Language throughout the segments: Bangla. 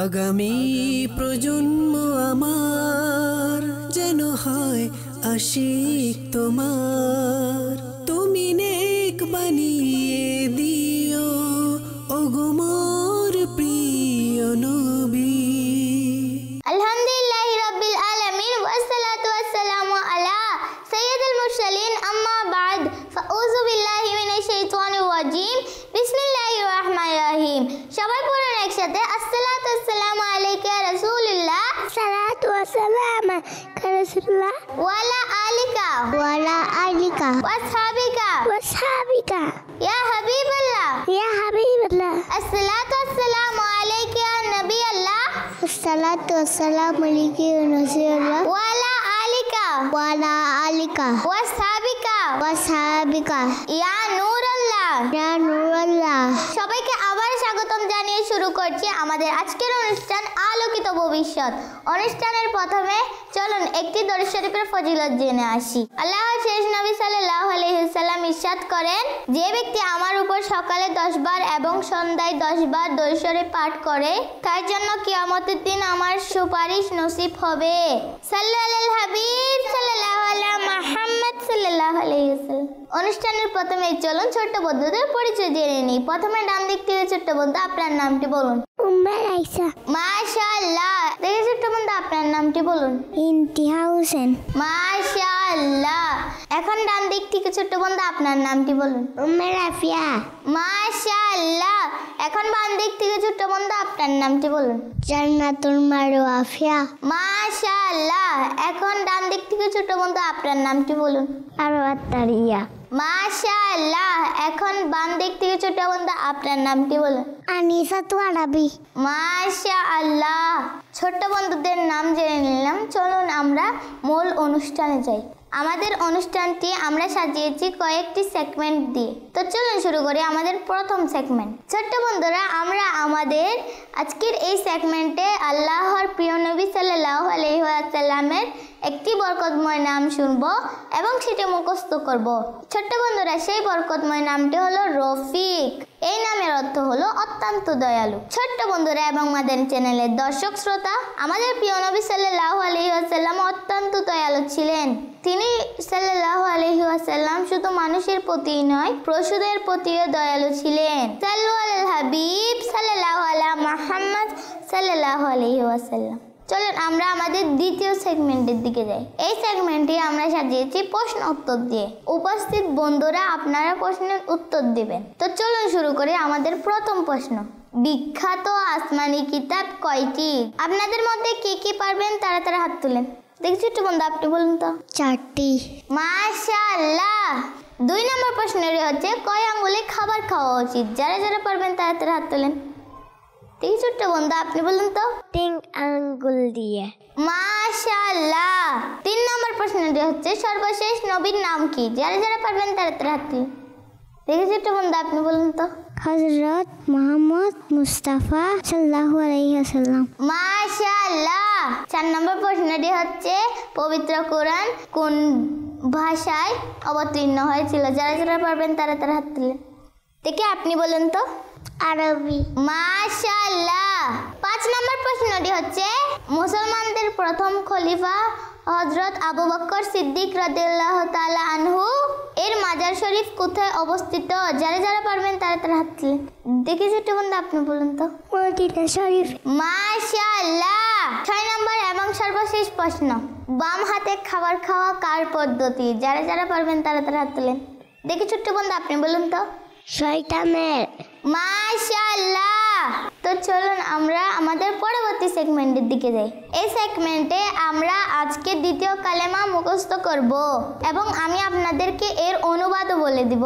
আগামী প্রজন্ম আমার যেন হয় আশিক তোমার। তুমি নেক বানিয়ে দিও ওগোমর প্রিয় নবী। আলহামদুলিল্লাহ রাব্বিল আলামিন, ওয়াসসালাতু ওয়াসসালামু আলা সাইয়্যিদিল মুরসালিন, আম্মা বাদ। ফাউযু বিল্লাহি মিনাশ শাইতানির রাজিম। বিসমিল্লাহির রহমানির রহিম। সবাই পড়ুন একসাথে। रसूलुल्लाह वला आलिका वला आलिका वसहाबिका वसहाबिका या हबीबल्लाह या हबीबल्लाह अस्सलातु वस्सलामु अलैका या नबी अल्लाह अस्सलातु वस्सलामु अलैका या नबी अल्लाह वला आलिका वला आलिका वसहाबिका वसहाबिका या জানিয়ে শুরু করছি আমাদের আজকের অনুষ্ঠান আলোকিত ভবিষ্যৎ। অনুষ্ঠানের প্রথমে চলুন একটি দরুদ শরীফের ফজিলত জেনে আসি। আল্লাহ শেষ নবী সাল্লাল্লাহু আলাইহি সাল্লাম ইরশাদ করেন, যে ব্যক্তি আমার উপর সকালে 10 বার এবং সন্ধ্যায় 10 বার শরীফ পাঠ করে, তার জন্য কিয়ামতের দিন আমার সুপারিশ নসিব হবে। আলাইহি হাবিব সাল্লাল্লাহু আলা সাল্লাল্লাহু অনুষ্ঠানের প্রথমে চলুন ছোট্ট বন্ধুদের পরিচয় জেনে নিই। প্রথমে ডান দিক থেকে ছোট্ট বন্ধু আপনার নামটি বলুন। মাশাআল্লাহ। দেখে ছোট্ট বন্ধু আপনার নামটি বলুন। ইন্তিহা হোসেন। মাশাআল্লাহ। এখন ডান দিক থেকে ছোট্ট বন্ধু? আপনার নামটি বলুন। umma rafia মাশাআল্লাহ। এখন বাম দিক থেকে ছোট্ট বন্ধু? আপনার নামটি বলুন। jannatul marwafia মাশাআল্লাহ। এখন ডান দিক থেকে ছোট্ট বন্ধু? আপনার নামটি বলুন। arwatariya মাশাআল্লাহ। এখন বাম দিক থেকে ছোট বন্ধু? আপনার নামটি বলুন। anisatu arabi মাশাআল্লাহ। ছোট্ট বন্ধুদের নাম জেনে নিলাম। চলুন আমরা মূল অনুষ্ঠানে যাই। আমাদের অনুষ্ঠানটি আমরা সাজিয়েছি কয়েকটি সেগমেন্ট দিয়ে। তো চলুন শুরু করি আমাদের প্রথম সেগমেন্ট ছোট্ট বন্ধুরা, আমরা আমাদের আজকের এই সেগমেন্টে আল্লাহর প্রিয় নবী সাল্লাহ আলাইহি ওয়াসাল্লামের একটি বরকতময় নাম শুনব এবং সেটি মুখস্থ করব। ছোট্ট বন্ধুরা, সেই বরকতময় নামটি হলো রফিক। এই নামের অর্থ হলো অত্যন্ত দয়ালু। ছোট্ট বন্ধুরা এবং আমাদের চ্যানেলের দর্শক শ্রোতা, আমাদের প্রিয় নবী সাল্লাল্লাহু আলাইহি ওয়াসাল্লাম অত্যন্ত দয়ালু ছিলেন। তিনি আলাইহি ওয়াসাল্লাম শুধু মানুষের প্রতি নয়, পশুদের প্রতিও দয়ালু ছিলেন। সাল্লু আলাল হাবিব সাল্লাল্লাহু আলা মুহাম্মদ সাল্লাল্লাহু আলাইহি ওয়াসাল্লাম। চলুন আমরা আমাদের দ্বিতীয় সেগমেন্টের দিকে যাই। এই সেগমেন্টে আমরা সাজিয়েছি প্রশ্ন উত্তর দিয়ে। উপস্থিত বন্ধুরা আপনারা প্রশ্নের উত্তর দিবেন। তো চলুন শুরু করি আমাদের প্রথম প্রশ্ন। বিখ্যাত আসমানি কিতাব কয়টি? আপনাদের মধ্যে কে কে পারবেন তারা তারা হাত তুলেন। দেখছি একটু বন্ধু আপনি বলুন তো। চারটি। মাশাআল্লাহ! দুই নম্বর প্রশ্নটি হচ্ছে কয় আঙ্গুলে খাবার খাওয়া উচিত? যারা যারা পারবেন তারা তারা হাত তোলেন। দেখি ছোট্ট বন্ধু আপনি বলুন তো। তিন আঙ্গুল দিয়ে। মাশাআল্লাহ। তিন নম্বর প্রশ্নটি হচ্ছে সর্বশেষ নবীর নাম কি? যারা যারা পারবেন তারা তারা হাত দেখি ছোট্ট বন্ধু আপনি বলুন তো। হজরত মোহাম্মদ মুস্তাফা সাল্লাহু আলাইহি ওয়াসাল্লাম। মাশাআল্লাহ। চার নম্বর প্রশ্নটি হচ্ছে পবিত্র কোরআন কোন ভাষায় অবতীর্ণ হয়েছিল? যারা যারা পারবেন তারা তারা হাত তুলেন। দেখে আপনি বলুন তো। আরবি। মাশাআল্লাহ। পাঁচ নম্বর প্রশ্নটি হচ্ছে মুসলমানদের প্রথম খলিফা হজরত আবু বক্কর সিদ্দিক রাদিয়াল্লাহু তাআলা আনহু এর মাজার শরীফ কোথায় অবস্থিত? যারা যারা পারবেন তারা তারা হাত তুলেন দেখে ছোট বন্ধু আপনি বলুন তো। মদিনা শরীফ। মাশাআল্লাহ। ছয় নম্বর এবং সর্বশেষ প্রশ্ন বাম হাতে খাবার খাওয়া কার পদ্ধতি? যারা যারা পারবেন তারা তারা হাত তুলেন দেখি ছোট্ট বন্ধু আপনি বলুন তো। শয়তানের। মাশাআল্লাহ। তো চলুন আমরা আমাদের পরবর্তী সেগমেন্টের দিকে যাই। এই সেগমেন্টে আমরা আজকে দ্বিতীয় কালেমা মুখস্থ করব এবং আমি আপনাদেরকে এর অনুবাদও বলে দিব।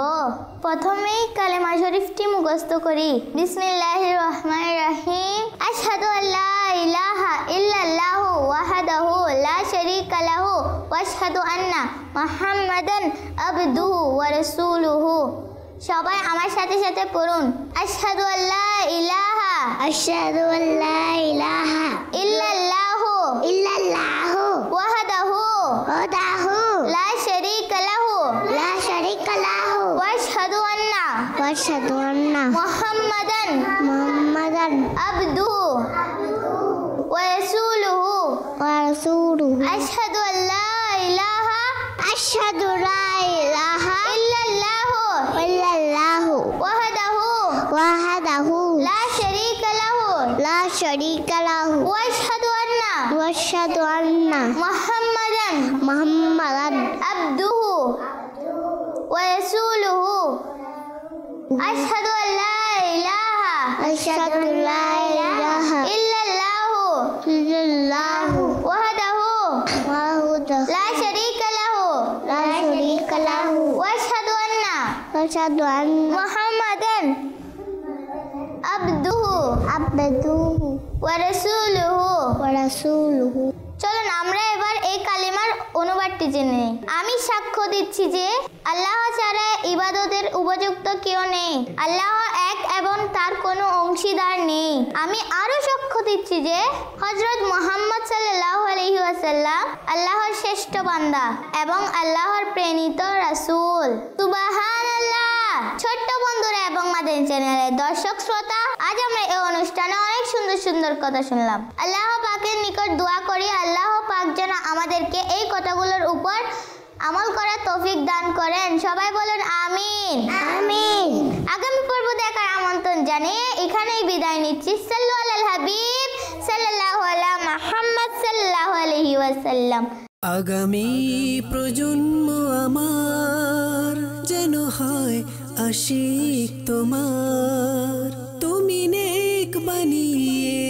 প্রথমেই কালেমা শরীফটি মুখস্থ করি। বিসমিল্লাহির রহমানির রহিম। আশহাদু আল্লা ইলাহা ইল্লাল্লাহু ওয়াহদাহু লা শারীকা লাহু ওয়া আশহাদু আন্না মুহাম্মাদান আবদুহু ওয়া রাসূলুহু। সবাই আমার সাথে সাথে পড়ুন। আশহাদু আল্লাহ ইলাহা। আশহাদু আল্লাহ ইলাহা। ইল্লাল্লাহু। ইল্লাল্লাহু। ওয়াহদাহু। ওয়াহদাহু। লা শারীকা লাহু। লা শারীকা লাহু। আন্না। আন্না। মুহাম্মাদান। মুহাম্মাদান। ওয়া রাসূলুহু। ওয়া রাসূলুহু। আশহাদু ইলাহা। আশহাদু লা ইলাহা। আন্না ওয়া আশহাদু আন্না মুহাম্মাদান মুহাম্মাদান আবদুহু ওয়া রাসূলুহু আশহাদু আল্লা ইলাহা আশহাদু লা ইলাহা ইল্লাল্লাহু ইল্লাল্লাহু ওয়াহদাহু ওয়াহদাহু লা শারীকা লাহু লা শারীকা লাহু ওয়া আশহাদু আন্না ওয়া আশহাদু আন্না মুহাম্মাদান আবদুহু আবদুহু ওয়া রাসূলুহু ওয়া রাসূলুহু চলুন আমরা এবার এই কালিমার অনুবাদটি জেনে নিই। আমি সাক্ষ্য দিচ্ছি যে আল্লাহ ছাড়া ইবাদতের উপযুক্ত কেউ নেই। আল্লাহ এক এবং তার কোনো অংশীদার নেই। আমি আরও সাক্ষ্য দিচ্ছি যে হজরত মোহাম্মদ সাল্লাহ আলহি ওয়াসাল্লাম আল্লাহর শ্রেষ্ঠ বান্দা এবং আল্লাহর প্রেরিত রাসূল। সুবাহান আল্লাহ ছোট্ট বন্ধুরা এবং মাদের চ্যানেলের দর্শক শ্রোতা আজ আমরা এই অনুষ্ঠানে অনেক সুন্দর কথা শুনলাম। আল্লাহ পাকের নিকট দোয়া করি আল্লাহ পাক যেন আমাদেরকে এই কথাগুলোর উপর আমল করার তৌফিক দান করেন। সবাই বলেন আমিন। আমিন। আগামী পর্ব দেখার আমন্ত্রণ জানিয়ে এখানেই বিদায় নিচ্ছি। সাল্লু আলাল হাবিব সাল্লাল্লাহু আলা মুহাম্মদ সাল্লাল্লাহু আলাইহি ওয়াসাল্লাম। আগামী প্রজন্ম আমার যেন হয় আশিক তোমার। তুমি নেক বানিয়ে